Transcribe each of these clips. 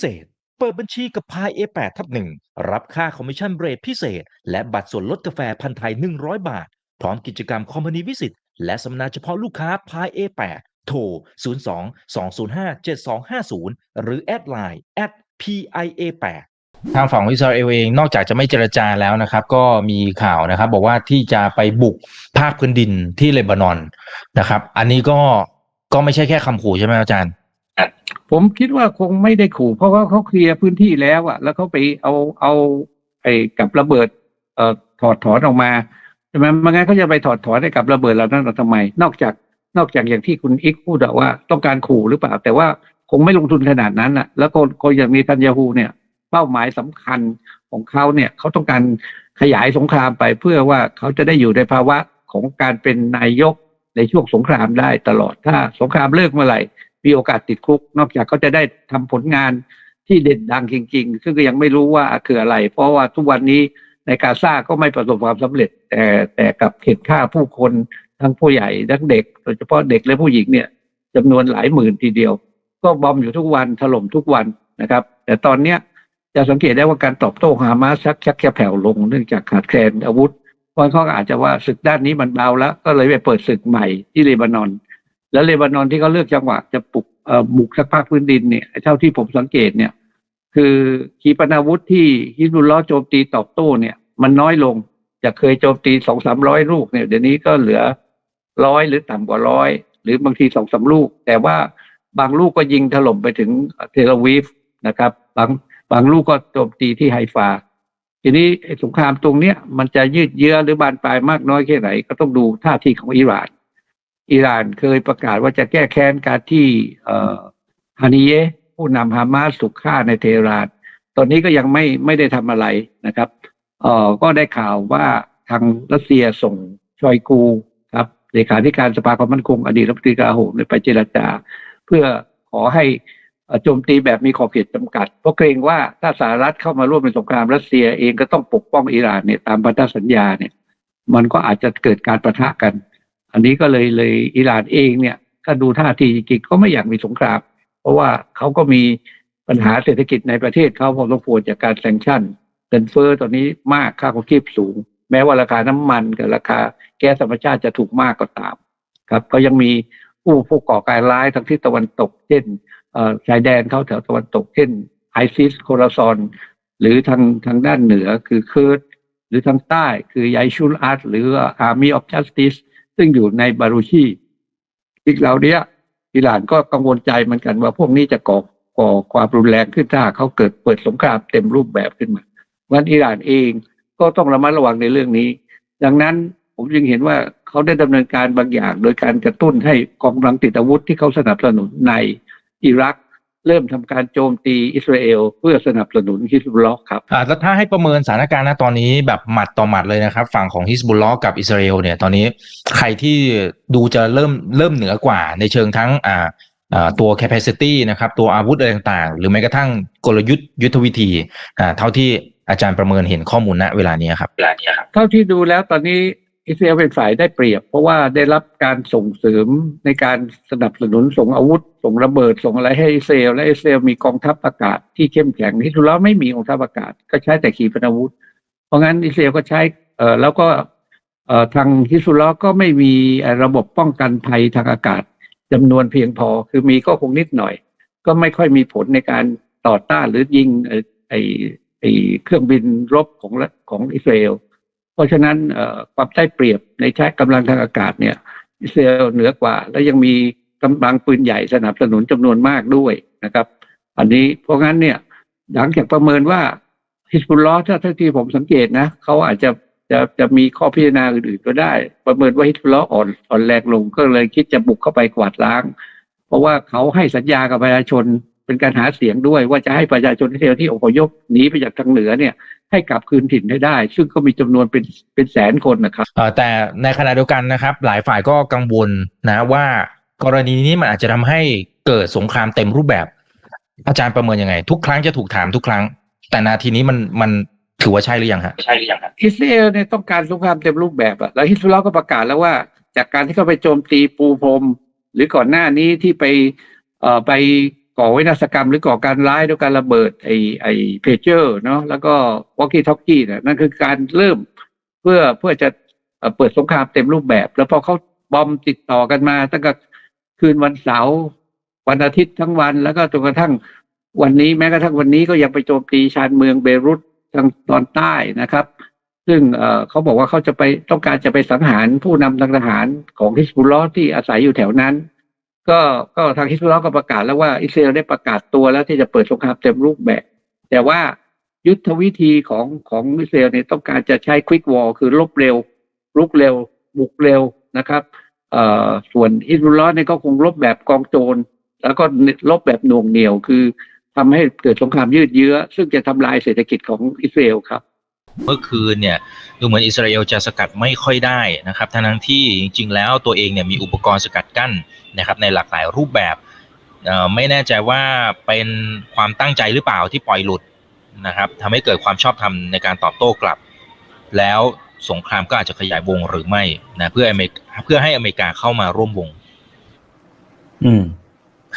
เศษ เปิดบัญชีกับพาย A8 ทับหนึ่งรับค่าคอมมิชชั่นเรทพิเศษ และบัตรส่วนลดกาแฟพันธ์ไทย 100 บาท พร้อมกิจกรรมคอมพานีวิสิตและสัมมนาเฉพาะลูกค้าพาย A8 โทร 02 205 7250 หรือแอดไลน์ @PIA8 ทางฝั่งอิสราเอลเองนอกจากจะไม่เจรจาแล้วนะครับ ก็มีข่าวนะครับ บอกว่าที่จะไปบุกภาคพื้นดินที่เลบานอนนะครับ อันนี้ก็ก็ไม่ใช่แค่คำขู่ใช่ไหมอาจารย์ ผมคิดว่าคงไม่ได้ขู่เพราะว่าเขาเคลียร์พื้นที่แล้วอะแล้วเขาไปเอาเอาไอ้กับระเบิดเอ่อถอดถอนออกมาใช่ไหมไมันงั้นเขาจะไปถอดถอนไอ้กับระเบิดเหล่านั้นเราทำไม นอกจากนอกจากอย่างที่คุณอิกพูดอะว่า ต้องการขู่หรือเปล่า แต่ว่าคงไม่ลงทุนขนาดนั้นอะแล้วคนคนอย่างมีทันยาฮูเนี่ย เป้าหมายสำคัญของเขาเนี่ยเขาต้องการขยายสงครามไปเพื่อว่าเขาจะได้อยู่ในภาวะของการเป็นนายกในช่วงสงครามได้ตลอดถ้าสงครามเลิกเมื่อไหร่ มีโอกาสติดคุก นอกจากเขาจะได้ทำผลงานที่เด่นดังจริง ๆ ซึ่งก็ยังไม่รู้ว่าคืออะไร เพราะว่าทุกวันนี้ในกาซาก็ไม่ประสบความสำเร็จ แต่แต่กับเข็นฆ่าผู้คนทั้งผู้ใหญ่ทั้งเด็กโดยเฉพาะเด็กและผู้หญิงเนี่ยจำนวนหลายหมื่นทีเดียว ก็บอมอยู่ทุกวันถล่มทุกวันนะครับ แต่ตอนเนี้ยจะสังเกตได้ว่าการตอบโต้ฮามาสชักชักจะแผ่วลงเนื่องจากขาดแคลนอาวุธเพราะเขาอาจจะว่าศึกด้านนี้มันเบาแล้ว ก็เลยไปเปิดศึกใหม่ที่เลบานอน แล้วเลบานอนที่เขาเลือกจังหวะจะปลุกบุกสักภาคพื้นดินเนี่ยเท่าที่ผมสังเกตเนี่ย คือขีปนาวุธที่ฮิซบุลลอฮ์โจมตีตอบโต้เนี่ย มันน้อยลงจากเคยโจมตีสองสามร้อยลูกเนี่ยเดี๋ยวนี้ก็เหลือร้อยหรือต่ำกว่าร้อยหรือบางทีสองสามลูก แต่ว่าบางลูกก็ยิงถล่มไปถึงเทลวีฟนะครับ บางบางลูกก็โจมตีที่ไฮฟาทีนี้สงครามตรงเนี้ยมันจะยืดเยื้อหรือบานปลายมากน้อยแค่ไหน ก็ต้องดูท่าทีของอิหร่าน อิหร่านเคยประกาศว่าจะแก้แค้นการที่ฮานิเยผู้นำฮามาสถูกฆ่าในเทหราน ตอนนี้ก็ยังไม่ไม่ได้ทำอะไรนะครับเอ่อก็ได้ข่าวว่าทางรัสเซียส่งชอยกูครับเลขาธิการสภาความมั่นคงอดีตรัฐมนตรีกลาโหมไปเจรจา เพื่อขอให้โจมตีแบบมีขอบเขตจำกัด เพราะเกรงว่าถ้าสหรัฐเข้ามาร่วมในสงครามรัสเซียเองก็ต้องปกป้องอิหร่านเนี่ยตามพันธสัญญาเนี่ยมันก็อาจจะเกิดการประทะกัน อันนี้ก็เลยเลยอิหร่านเองเนี่ย ถ้าดูท่าทีจริงๆก็ไม่อยากมีสงคราม เพราะว่าเขาก็มีปัญหาเศรษฐกิจในประเทศเขาพอสมควรจากการแซงชั่นเงินเฟ้อตอนนี้มากค่าของชีพสูง แม้ว่าราคาน้ำมันกับราคาแก๊สธรรมชาติจะถูกมากก็ตาม ครับก็ยังมีผู้ผู้ก่อการร้ายทางทิศตะวันตก เช่นอ่อชายแดนเขาแถวตะวันตก เช่นไอซิสโคราซอนหรือทางทางด้านเหนือคือเคิร์ดหรือทางใต้คือยายชุลอาร์ตหรือ Army of Justice ซึ่งอยู่ในบารูชีอีกเหล่าเนี้ยอิหร่านก็กังวลใจเหมือนกันว่าพวกนี้จะก่อก่อความรุนแรงขึ้นถ้าเขาเกิดเปิดสงครามเต็มรูปแบบขึ้นมาวันอิหร่านเองก็ต้องระมัดระวังในเรื่องนี้ ดังนั้นผมจึงเห็นว่าเขาได้ดำเนินการบางอย่าง โดยการกระตุ้นให้กองกำลังติดอาวุธที่เขาสนับสนุนในอิรัก เริ่มทำการโจมตีอิสราเอลเพื่อสนับสนุนฮิซบุลลอฮ์ครับอ่าแล้วถ้าให้ประเมินสถานการณ์ณตอนนี้แบบหมัดต่อหมัดเลยนะครับ ฝั่งของฮิสบุลลอฮ์กับอิสราเอลเนี่ยตอนนี้ใครที่ดูจะเริ่มเริ่มเหนือกว่าในเชิงทั้งอ่าอ่าตัว capacity นะครับตัวอาวุธอะไรต่างๆ หรือแม้กระทั่งกลยุทธ์ยุทธวิธีอ่าเท่าที่อาจารย์ประเมินเห็นข้อมูลณเวลานี้ครับเวลานี้ครับเท่าที่ดูแล้วตอนนี้ อิสราเอลเป็นฝ่ายได้เปรียบ เพราะว่าได้รับการส่งเสริมในการสนับสนุนส่งอาวุธ ส่งระเบิดส่งอะไรให้อิสราเอลและอิสราเอลมีกองทัพอากาศที่เข้มแข็งที่สุดแล้วไม่มีกองทัพอากาศ ก็ใช้แต่ขีปนาวุธ เพราะงั้นอิสราเอลก็ใช้เอ่อแล้วก็เอ่อทางฮิสบุลล์ก็ไม่มีระบบป้องกันภัยทางอากาศจำนวนเพียงพอคือมีก็คงนิดหน่อย ก็ไม่ค่อยมีผลในการต่อต้านหรือยิงเอ่อไอไอเครื่องบินรบของของอิสราเอล ราะฉะนั้นความได้เปรียบในใช้กำลังทางอากาศเนี่ยอิสราเอลเหนือกว่า และยังมีกำลังปืนใหญ่สนับสนุนจำนวนมากด้วยนะครับ อันนี้เพราะงั้นเนี่ยหลังจากประเมินว่าฮิสบุลลอฮ์ถ้าเท่าที่ผมสังเกตนะเขาอาจจะจะจะมีข้อพิจารณาอื่นๆก็ได้ ประเมินว่าฮิสบุลลออ่อนอ่อนแรงลงก็เลยคิดจะบุกเข้าไปกวาดล้าง เพราะว่าเขาให้สัญญากับประชาชน เป็นการหาเสียงด้วยว่าจะให้ประชาชนอิสราเอลที่อพยพหนีไปจากทางเหนือเนี่ยให้กลับคืนถิ่นให้ได้ ซึ่งก็มีจำนวนเป็นเป็นแสนคนนะครับเอ่อแต่ในขณะเดียวกันนะครับ หลายฝ่ายก็กังวลนะว่ากรณีนี้มันอาจจะทำให้เกิดสงครามเต็มรูปแบบ อาจารย์ประเมินยังไง ทุกครั้งจะถูกถามทุกครั้ง แต่นาทีนี้มันมันถือว่าใช่หรือยังฮะใช่หรือยังฮะอิสราเอลเนี่ยต้องการสงครามเต็มรูปแบบอะแล้วฮิสบุลลอฮ์ก็ประกาศแล้วว่า จากการที่เขาไปโจมตีปูพรมหรือก่อนหน้านี้ที่ไปเอ่อไป ก่อวินาศกรรมหรือก่อการร้ายด้วยการระเบิดไอไอเพเจอร์เนาะแล้วก็วอ k กี้ท็อกกี้เนี่ยนั่นคือการเริ่มเพื่อเพื่อจะเปิดสงครามเต็มรูปแบบ แล้วพอเขาบอมติดต่อกันมาตั้งแต่คืนวันเสาร์วันอาทิตย์ทั้งวัน แล้วก็จนกระทั่งวันนี้แม้กระทั่งวันนี้ก็ยังไปโจมตีชานเมืองเบรุตทางตอนใต้นะครับ ซึ่งเขาบอกว่าเขาจะไปต้องการจะไปสังหารผู้นำทางทหารของฮิสบุลลอที่อาศัยอยู่แถวนั้น ก็ก็ทางฮิสบุลลอฮ์ก็ประกาศแล้วว่าอิสราเอลได้ประกาศตัวแล้วที่จะเปิดสงครามเต็มรูปแบบ แต่ว่ายุทธวิธีของของอิสราเอลเนี่ยต้องการจะใช้ควิกวอลคือลบเร็ว ลุกเร็ว บุกเร็วนะครับเอ่อส่วนฮิสบุลลอฮ์เนี่ยก็คงลบแบบกองโจร แล้วก็ลบแบบหน่วงเหนียวคือทำให้เกิดสงครามยืดเยื้อ ซึ่งจะทำลายเศรษฐกิจของอิสราเอลครับ เมื่อคืนเนี่ยดูเหมือนอิสราเอลจะสกัดไม่ค่อยได้นะครับทั้งที่จริง ๆ แล้วตัวเองเนี่ยมีอุปกรณ์สกัดกั้นนะครับในหลากหลายรูปแบบไม่แน่ใจว่าเป็นความตั้งใจหรือเปล่าที่ปล่อยหลุดนะครับทำให้เกิดความชอบธรรมในการตอบโต้กลับ แล้วสงครามก็อาจจะขยายวงหรือไม่นะเพื่อเพื่อให้อเมริกาเข้ามาร่วมวง อืม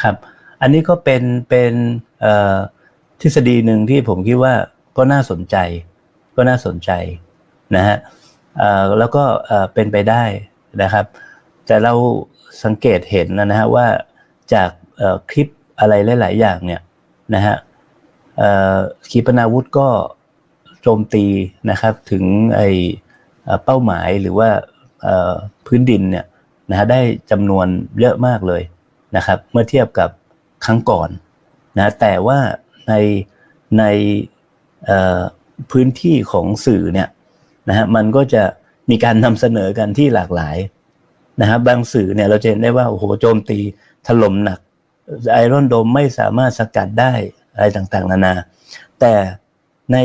ครับ อันนี้ก็เป็นเป็นทฤษฎีหนึ่งที่ผมคิดว่าก็น่าสนใจ ก็น่าสนใจนะฮะเอ่อแล้วก็เอ่อเป็นไปได้นะครับ แต่เราสังเกตเห็นนะฮะว่าจากคลิปอะไรหลาย ๆ อย่างเนี่ยนะฮะเอ่อขีปนาวุธก็โจมตีนะครับถึงไอเอ่อเป้าหมายหรือว่าเอ่อพื้นดินเนี่ยนะฮะได้จำนวนเยอะมากเลยนะครับ เมื่อเทียบกับครั้งก่อนนะแต่ว่าในในเอ่อ พื้นที่ของสื่อเนี่ยนะฮะมันก็จะมีการนำเสนอกันที่หลากหลายนะครับบางสื่อเนี่ยเราจะเห็นได้ว่าโอ้โหโจมตีถล่มหนักไอรอนโดมไม่สามารถสกัดได้อะไรต่างๆ นานา แต่ใน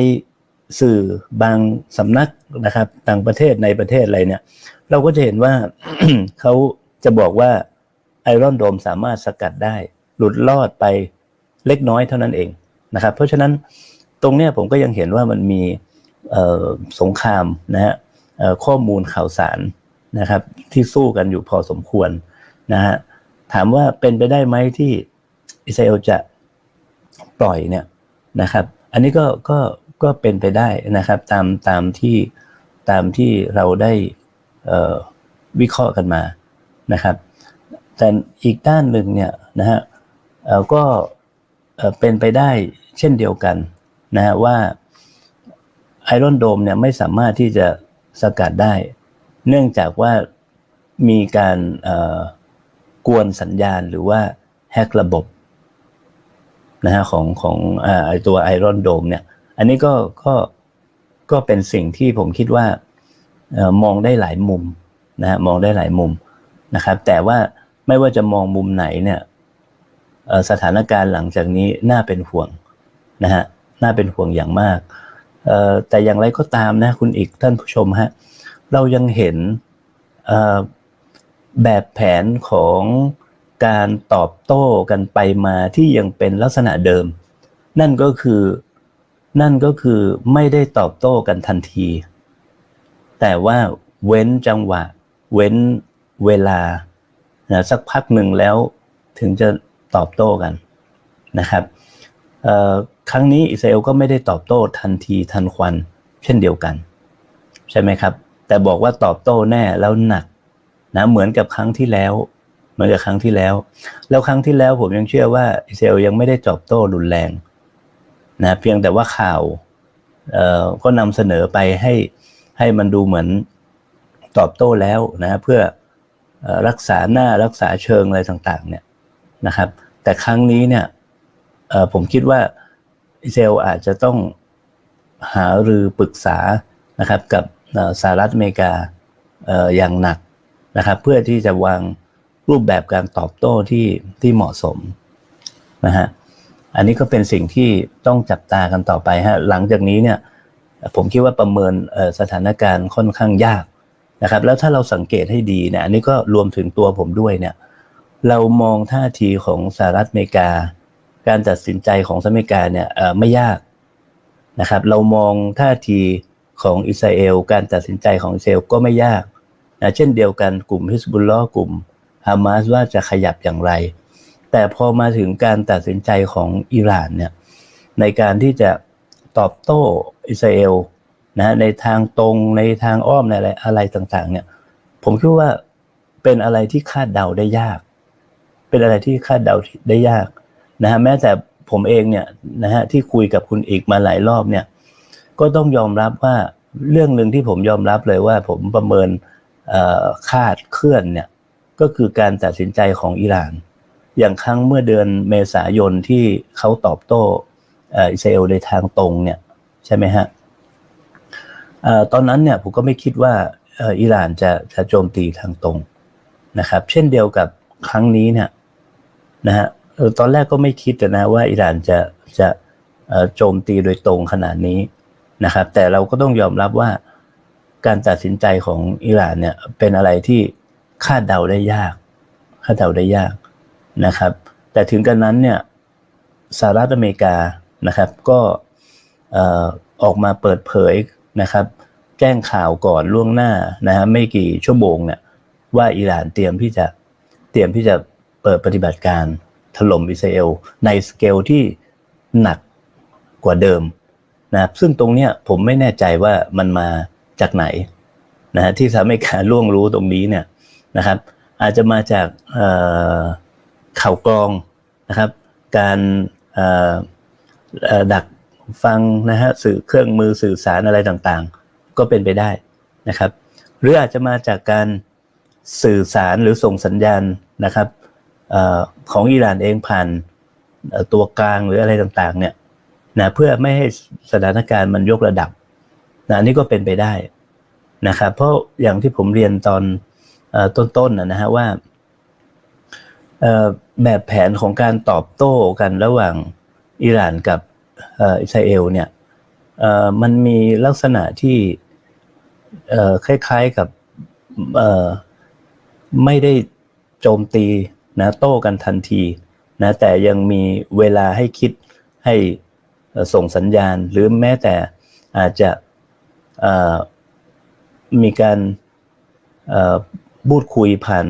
สื่อบางสำนักนะครับ ต่างประเทศในประเทศอะไรเนี่ย เราก็จะเห็นว่าเขาจะบอกว่าไอรอนโดมสามารถสกัดได้ หลุดลอดไปเล็กน้อยเท่านั้นเองนะครับ เพราะฉะนั้น ตรงเนี้ยผมก็ยังเห็นว่ามันมีสงครามนะฮะข้อมูลข่าวสารนะครับที่สู้กันอยู่พอสมควรนะฮะถามว่าเป็นไปได้ไหมที่อิสราเอลจะปล่อยเนี่ยนะครับ อันนี้ก็ก็ก็เป็นไปได้นะครับตามตามที่ตามที่เราได้วิเคราะห์กันมานะครับ แต่อีกด้านหนึ่งเนี่ยนะฮะก็เป็นไปได้เช่นเดียวกัน นะว่าไอรอนโดมเนี่ยไม่สามารถที่จะสกัดได้ เนื่องจากว่ามีการกวนสัญญาณหรือว่าแฮกระบบนะฮะของของอ่าไอตัวไอรอนโดมเนี่ย อันนี้ก็ก็ก็เป็นสิ่งที่ผมคิดว่ามองได้หลายมุมนะฮะมองได้หลายมุมนะครับ แต่ว่าไม่ว่าจะมองมุมไหนเนี่ยสถานการณ์หลังจากนี้น่าเป็นห่วงนะฮะ น่าเป็นห่วงอย่างมาก แต่อย่างไรก็ตามนะคุณอีกท่านผู้ชมฮะเรายังเห็นแบบแผนของการตอบโต้กันไปมาที่ยังเป็นลักษณะเดิม นั่นก็คือนั่นก็คือไม่ได้ตอบโต้กันทันที แต่ว่าเว้นจังหวะ เว้นเวลานะสักพักหนึ่งแล้วถึงจะตอบโต้กันนะครับ ครั้งนี้อิสราเอลก็ไม่ได้ตอบโต้ทันทีทันควัน เช่นเดียวกัน ใช่ไหมครับ แต่บอกว่าตอบโต้แน่แล้วหนักนะเหมือนกับครั้งที่แล้วเหมือนกับครั้งที่แล้ว แล้วครั้งที่แล้วผมยังเชื่อว่าอิสราเอลยังไม่ได้ตอบโต้รุนแรงนะเพียงแต่ว่าข่าวเอ่อก็นำเสนอไปให้ให้มันดูเหมือนตอบโต้แล้วนะเพื่อรักษาหน้ารักษาเชิงอะไรต่าง ๆ เนี่ยนะครับ แต่ครั้งนี้เนี่ย ผมคิดว่าอิสราเอลอาจจะต้องหารือปรึกษานะครับกับสหรัฐอเมริกาอย่างหนักนะครับ เพื่อที่จะวางรูปแบบการตอบโต้ที่ที่เหมาะสมนะฮะอันนี้ก็เป็นสิ่งที่ต้องจับตากันต่อไปฮะหลังจากนี้เนี่ยผมคิดว่าประเมินสถานการณ์ค่อนข้างยากนะครับ แล้วถ้าเราสังเกตให้ดีเนี่ยอันนี้ก็รวมถึงตัวผมด้วยเนี่ยเรามองท่าทีของสหรัฐอเมริกา การตัดสินใจของสหรัฐอเมริกาเนี่ยเอ่อไม่ยากนะครับ เรามองท่าทีของอิสราเอล การตัดสินใจของอิสราเอลก็ไม่ยากนะเช่นเดียวกันกลุ่มฮิสบุลลอกลุ่มฮามาสว่าจะขยับอย่างไร แต่พอมาถึงการตัดสินใจของอิหร่านเนี่ยในการที่จะตอบโต้อิสราเอลนะในทางตรงในทางอ้อมในอะไรอะไรต่างๆเนี่ยผมคิดว่าเป็นอะไรที่คาดเดาได้ยาก เป็นอะไรที่คาดเดาได้ยาก นะฮะแม้แต่ผมเองเนี่ยนะฮะที่คุยกับคุณอีกมาหลายรอบเนี่ย ก็ต้องยอมรับว่าเรื่องหนึ่งที่ผมยอมรับเลยว่าผมประเมินคาดเคลื่อนเนี่ยก็คือการตัดสินใจของอิหร่าน อย่างครั้งเมื่อเดือนเมษายนที่เขาตอบโต้เอ่ออิสราเอลในทางตรงเนี่ยใช่ไหมฮะตอนนั้นเนี่ยผมก็ไม่คิดว่าอิหร่านจะจะโจมตีทางตรงนะครับ เช่นเดียวกับครั้งนี้เนี่ยนะฮะ ตอนแรกก็ไม่คิดนะว่าอิหร่านจะจะโจมตีโดยตรงขนาดนี้นะครับ แต่เราก็ต้องยอมรับว่าการตัดสินใจของอิหร่านเนี่ยเป็นอะไรที่คาดเดาได้ยากคาดเดาได้ยากนะครับ แต่ถึงกันนั้นเนี่ยสหรัฐอเมริกานะครับก็ออออกมาเปิดเผยนะครับ แจ้งข่าวก่อนล่วงหน้านะฮะไม่กี่ชั่วโมงเนี่ยว่าอิหร่านเตรียมที่จะเตรียมที่จะเปิดปฏิบัติการ ถล่มอิสราเอลในสเกลที่หนักกว่าเดิมนะครับซึ่งตรงเนี้ยผมไม่แน่ใจว่ามันมาจากไหนนะฮะที่สหรัฐอเมริกาล่วงรู้ตรงนี้เนี่ยนะครับ อาจจะมาจากข่าวกรองนะครับ การดักฟังนะฮะสื่อเครื่องมือสื่อสารอะไรต่างๆ ก็เป็นไปได้นะครับ หรืออาจจะมาจากการสื่อสารหรือส่งสัญญาณนะครับ ของอิหร่านเองผ่านตัวกลางหรืออะไรต่างๆ เนี่ยนะเพื่อไม่ให้สถานการณ์มันยกระดับนะนนี้ก็เป็นไปได้นะครับเพราะอย่างที่ผมเรียนตอนอต้นๆนะนะฮะว่าแบบแผนของการตอบโต้กันระหว่างอิหร่านกับอิสราเอลเนี่ยมันมีลักษณะที่คล้ายๆกับไม่ได้โจมตี นะโต้กันทันทีนะแต่ยังมีเวลาให้คิดให้ส่งสัญญาณ หรือแม้แต่อาจจะมีการเอ่อพูดคุยผ่าน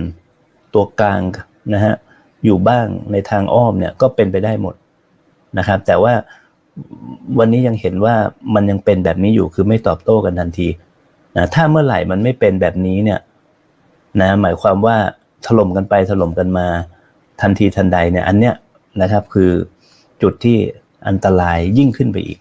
ตัวกลางนะฮะอยู่บ้างในทางอ้อมเนี่ยก็เป็นไปได้หมดนะครับ แต่ว่าวันนี้ยังเห็นว่ามันยังเป็นแบบนี้อยู่คือไม่ตอบโต้กันทันทีนะถ้าเมื่อไหร่มันไม่เป็นแบบนี้เนี่ยนะหมายความว่า ถล่มกันไปถล่มกันมาทันทีทันใดเนี่ยอันเนี้ยนะครับคือจุดที่อันตรายยิ่งขึ้นไปอีก